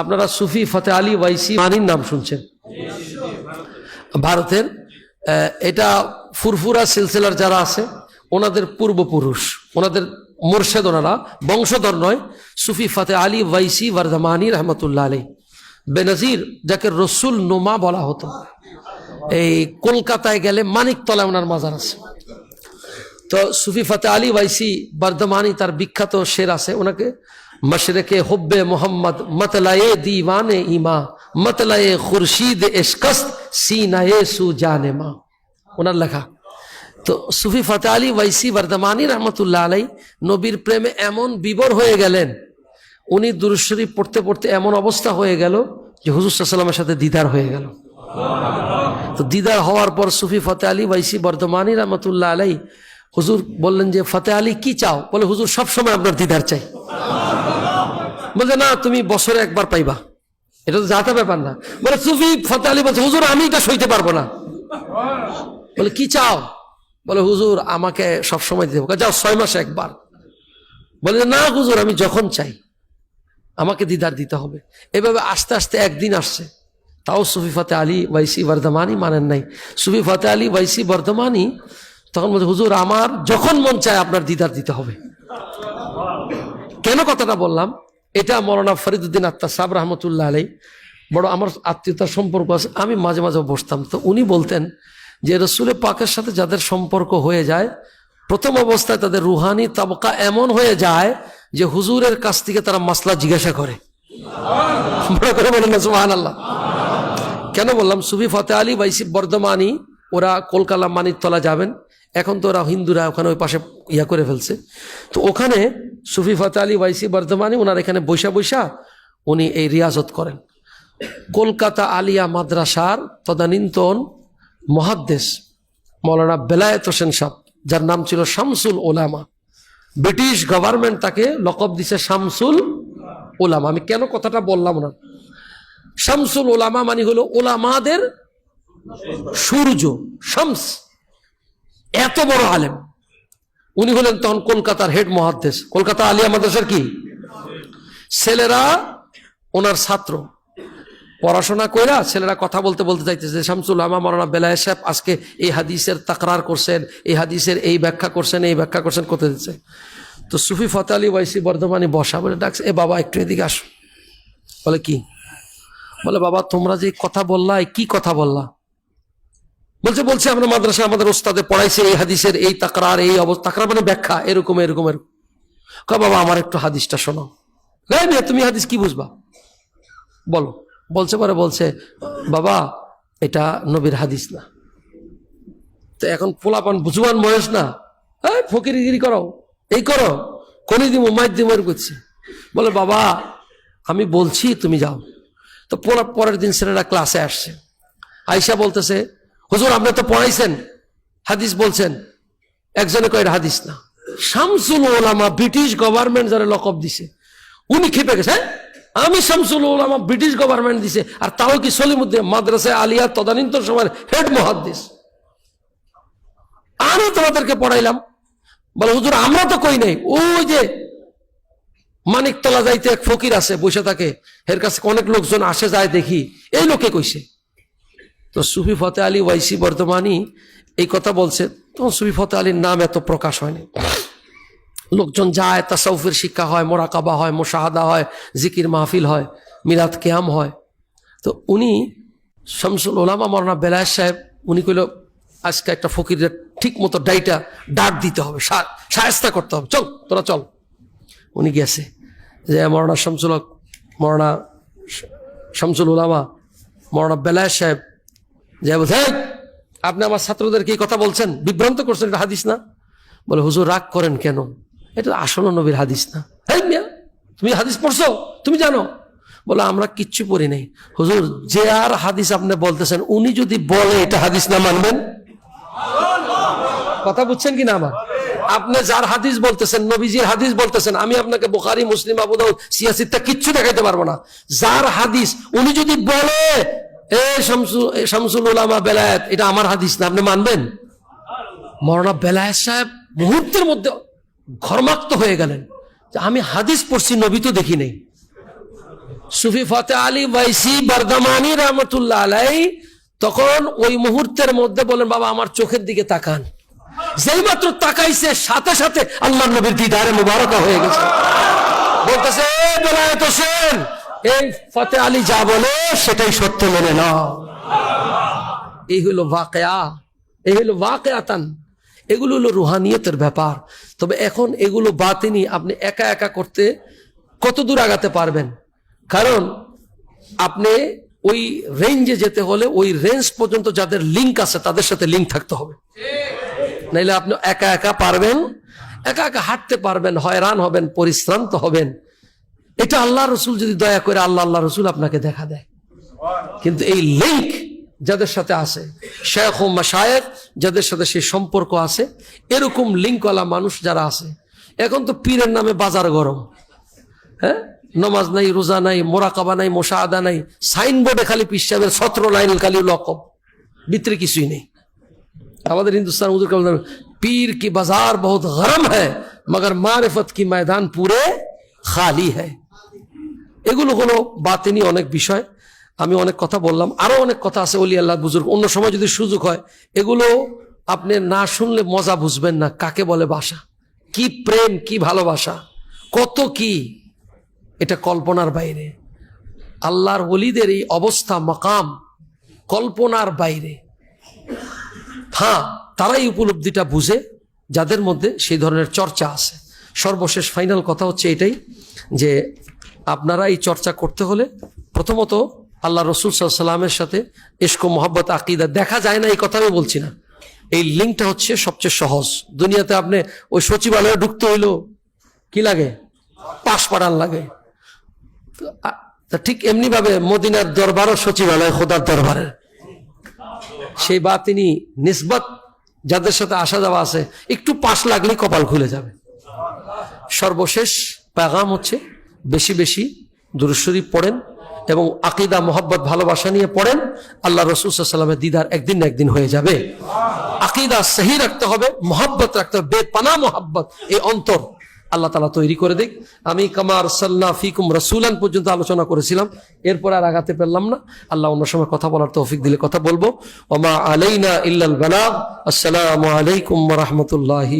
আপনারা সুফি ফতে আলী ওয়াইসি মানির নাম শুনছেন। ভারতের এটা ফুরফুরা সিলসিলার যারা আছে, ওনাদের পূর্বপুরুষ, ওনাদের মোর্শেদ ওনারা, বংশধর নয়, সুফি ফতে আলী ওয়াইসি ওয়ার্ধমানি রহমতুল্লাহ আলী বেনজির, যাকে রসুল নোমা বলা হতো। এই কলকাতায় গেলে মানিকতলায় ওনার মাজার আছে। তো সুফি ফতে আলী ওয়াইসি, বর্ধমানি তার বিখ্যাত শের আছে, ওনাকে মশরেকে হুব্বে মোহাম্মদ মতলায়ে দিওয়ানে ইমা মতলায়ে খুরশিদ এশকস্ত সিনায়ে সু জানে মা ওনার লেখা তো সুফি ফতে আলী ওয়াইসি বর্ধমানি রহমতুল্লাহ আলাই নবীর প্রেমে এমন বিবর হয়ে গেলেন উনি দুরুশরীফ পড়তে পড়তে এমন অবস্থা হয়ে গেল যে হুজুর সাল্লামের সাথে দিদার হয়ে গেল তো দিদার হওয়ার পর সুফি ফতে আলী ওয়াইসি বর্ধমানি রহমতুল্লাহ আলাই হুজুর বললেন যে ফতে আলী কি চাও বলে হুজুর সব সময় আপনার দিদার চাই বলছে, না, তুমি বছরে একবার পাইবা। এটা তো যাতা ব্যাপার না। বলে, সুফি ফতে আলী বলছে, হুজুর, আমি এটা সইতে পারব না। বলে, কি চাও? বলে, হুজুর, আমাকে সব সময় দিতে যাও, ছয় মাসে একবার। বলে, না, হুজুর, আমি যখন চাই, আমাকে দিদার দিতে হবে। এভাবে আস্তে আস্তে একদিন আসছে। তাও সুফি ফতে আলী ওয়াইসি বর্ধমানই মানেন নাই। সুফি ফতে আলী ওয়াইসি বর্ধমানই তখন বলছে, হুজুর, আমার যখন মন চায় আপনার দিদার দিতে হবে। কেন কথাটা বললাম? এটা মৌলানা ফরিদুদ্দিন আত্মা সাব রহমতুল্লাহ আলাই বড় আমার আত্মীয়তার সম্পর্ক আছে। আমি মাঝে মাঝে বসতাম। তো উনি বলতেন যে রসুলের পাকের সাথে যাদের সম্পর্ক হয়ে যায়, প্রথম অবস্থায় তাদের রুহানি তাবকা এমন হয়ে যায় যে হুজুরের কাছ থেকে তারা মাসলা জিজ্ঞাসা করে। বলেন সুহান আল্লাহ কেন বললাম? সুফি ফতে আলী বাইসি বর্ধমানি ওরা কলকাতা মানিকতলা যাবেন। এখন তো ওরা হিন্দুরা ওখানে ওই পাশে ইয়া করে ফেলছে। তো ওখানে সুফি ফতে আলী ওয়াইসি বর্ধমানি ওনার এখানে বৈশা বৈশা উনি এই রিয়াজত করেন। কলকাতা আলিয়া মাদ্রাসার তদানীন্তন মহাদ্দেশ মৌলানা বেলায়েত হোসেন সাহ, যার নাম ছিল শামসুল ওলামা। ব্রিটিশ গভর্নমেন্ট তাকে লকব দিছে শামসুল ওলামা। আমি কেন কথাটা বললাম না? শামসুল ওলামা মানে হলো ওলামাদের সূর্য, শামস, এত বড় আলেম। উনি হলেন তখন কলকাতার হেড মহাদ্দেশ। কলকাতা আলিয়া মাদ্রাসার কি? ছেলেরা ওনার ছাত্র। পড়াশোনা কইরা ছেলেরা কথা বলতে বলতে চাইতেছে শামসুল আমা মরানা বেলায় সাহেব আজকে এই হাদিসের তাকরার করছেন, এই হাদিসের এই ব্যাখ্যা করছেন, এই ব্যাখ্যা করছেন করতে দিচ্ছে তো সুফি ফতে আলী ওয়াইসি বর্ধমানে বসা বলে ডাকছে, এ বাবা, একটু এদিকে আসো। বলে, কি? বলে, বাবা, তোমরা যে কথা বললা কি কথা বললা? বলছে বলছে আমরা মাদ্রাসা আমাদের ওস্তাদে পড়াইছে এই হাদিসের এই তাকরার এই অবস্থা তাকরার মানে ব্যাখ্যা এরকম এরকম এরকম। বাবা আমার একটু হাদিসটা শোনো মেয়ে, তুমি হাদিস কি বুঝবা? বলো। বলছে পরে বলছে বাবা এটা নবীর হাদিস না। তো এখন পোলাপান বুঝুয়ান বয়স না। এই ফকিরিগিরি করো। এই করো। কোনি দিব মাইর দিব এর করছে। বলে বাবা আমি বলছি তুমি যাও। তো পরের দিন ছেলেরা ক্লাসে আসছে। আয়সা বলতেছে হুজুর, আপনি তো পড়াইছেন, হাদিস বলছেন। একজনে কয়, এটা হাদিস না। শামসুল ওলামা ব্রিটিশ গভর্নমেন্ট যারা লকব দিছে। উনি খেপে গেছে হ্যাঁ? আমি শামসুল ওলামা ব্রিটিশ গভর্নমেন্ট দিছে, আর তাও কি সলিমুদ্দিন মাদ্রাসায় আলিয়া তদানীন্তন সময়ের হেড মহাদ্দিস। আমি তোমাদেরকে পড়াইলাম। বলে, হুজুর, আমরা তো কই নাই। ওই যে মানিকতলা যাইতে এক ফকির আছে, বসে থাকে। এর কাছে অনেক লোকজন আসে, যায় দেখি। এই লোকে কইছে। তো সুফি ফতে আলী ওয়াইসি বর্ধমানি এই কথা বলছে। তখন সুফি ফতে আলীর নাম এত প্রকাশ হয়নি। লোকজন যায়, তাসাউফের শিক্ষা হয়, মোরাকাবা হয়, মোশাহাদা হয়, জিকির মাহফিল হয় মিরাত কেয়াম হয়। তো উনি শামসুল ওলামা মরনা বেলায় সাহেব, উনি কইল, আজকে একটা ফকিরের ঠিক মতো ডাইটা ডাক দিতে হবে সায়স্তা করতে হবে। চল, তোরা চল। উনি গেছে। যে মরনা শামসুল মরনা শামসুল ওলামা মরনা বেলায় সাহেব যে বলছে "এই, আপনি আমার ছাত্রদেরকে এই কথা বলছেন? বিভ্রান্ত করছেন এটা হাদিস না? বলে হুজুর রাগ করেন কেন? এটা আসল নবীর হাদিস না। হ্যাঁ মিয়া তুমি হাদিস পড়ছো? তুমি জানো? বলে আমরা কিচ্ছু পড়ি নাই। হুজুর যে আর হাদিস আপনি বলতেছেন উনি যদি বলে এটা হাদিস না মানবেন? কথা বুঝছেন কি না আমার? আপনি যার হাদিস বলতেছেন নবীজির হাদিস বলতেছেন আমি আপনাকে বোখারি মুসলিম আবু দাউদ সিয়াসিদটা কিচ্ছু দেখাইতে পারব না। যার হাদিস উনি যদি বলে আমি হাদিস পড়ছি, নবী তো দেখি নেই। সুফি ফতে আলী ওয়াইসি বারদামানি রহমতুল্লাহ আলাই, তখন ওই মুহূর্তের মধ্যে বলেন বাবা, আমার চোখের দিকে তাকান। যেই মাত্র তাকাইছে, সাথে সাথে আল্লাহ নবীর দিদারে মুবারকা হয়ে গেছে। বলতেছে এই ফতে আলী যা বলে, সেটাই সত্য মেনে নাও। এই হলো ওয়াকেয়া। এই হলো ওয়াকেয়াতান। এগুলো হলো রুহানিয়তের ব্যাপার। তবে এখন এগুলো বাতিনি, আপনি একা একা করতে কত দূর আগাতে পারবেন? কারণ আপনি ওই রেঞ্জে যেতে হলে ওই রেঞ্জ পর্যন্ত যাদের লিঙ্ক আছে, তাদের সাথে লিঙ্ক থাকতে হবে। নাইলে আপনি একা একা পারবেন, একা একা হাঁটতে পারবেন, হয়রান হবেন, পরিশ্রান্ত হবেন। এটা আল্লাহ রসুল যদি দয়া করে আল্লাহ আল্লাহ রসুল আপনাকে দেখা দেয় কিন্তু এই লিঙ্ক যাদের সাথে আছে শেখ ও মাসায়েক যাদের সাথে সেই সম্পর্ক আছে এরকম লিঙ্কওয়ালা মানুষ যারা আছে এখন তো পীরের নামে বাজার গরম হ্যাঁ নমাজ নাই রোজা নাই মোরাকাবা নাই মোশাহাদা নাই সাইনবোর্ডে খালি পিসাবের সতেরো লাইন খালি লকব ভিতরে কিছুই নেই আমাদের हिंदुस्तान उधर का मतलब, पीर की बाजार बहुत गरम है मगर मारिफत की मैदान पूरे खाली है এগুলো হলো বাতিনি অনেক বিষয়। আমি অনেক কথা বললাম। আরও অনেক কথা আছে অলি আল্লাহ বুজুর্গ। অন্য সময় যদি সুযোগ হয়, এগুলো আপনি না শুনলে মজা বুঝবেন না। কাকে বলে বাসা? কি প্রেম, কি ভালোবাসা? কত কি? এটা কল্পনার বাইরে। আল্লাহর অলিদের এই অবস্থা, মকাম কল্পনার বাইরে। হ্যাঁ তারাই উপলব্ধিটা বুঝে, যাদের মধ্যে সেই ধরনের চর্চা আছে। সর্বশেষ, ফাইনাল কথা হচ্ছে এটাই যে আপনারা এই চর্চা করতে হলে প্রথমত আল্লাহ রসুল সাল্লামের সাথে ইস্কো মোহাব্বত, আকিদা দেখা যায় না, এই কথা আমি বলছি না। এই লিঙ্কটা হচ্ছে সবচেয়ে সহজ। দুনিয়াতে আপনি ওই সচিবালয়ে ঢুকতে হইল, কি লাগে? পাশ পাড়ান লাগে। ঠিক এমনি ভাবে মদিনার দরবারও সচিবালয়, খোদার দরবারের সেই বা তিনি নিসবত যাদের সাথে আসা যাওয়া আছে, একটু পাশ লাগলে কপাল খুলে যাবে। সর্বশেষ পেগাম হচ্ছে বেশি বেশি দুরুশরীফ পড়েন এবং আকিদা, মোহাব্বত, ভালোবাসা নিয়ে পড়েন, আল্লাহ রসুল সাল্লামের দিদার একদিন না একদিন হয়ে যাবে। আকিদা সহি রাখতে হবে, মোহাব্বত রাখতে হবে, বেপানা মোহাব্বত, এই অন্তর আল্লাহ তালা তৈরি করে দিক। আমি কামার সাল্লা ফিকুম রসুলান পর্যন্ত আলোচনা করেছিলাম, এরপর আর আগাতে পারলাম না। আল্লাহ অন্য সময় কথা বলার তৌফিক দিলে কথা বলব। ওমা আলাইনা ইল্লাল বালাগ, আসসালামু আলাইকুম রহমতুল্লাহি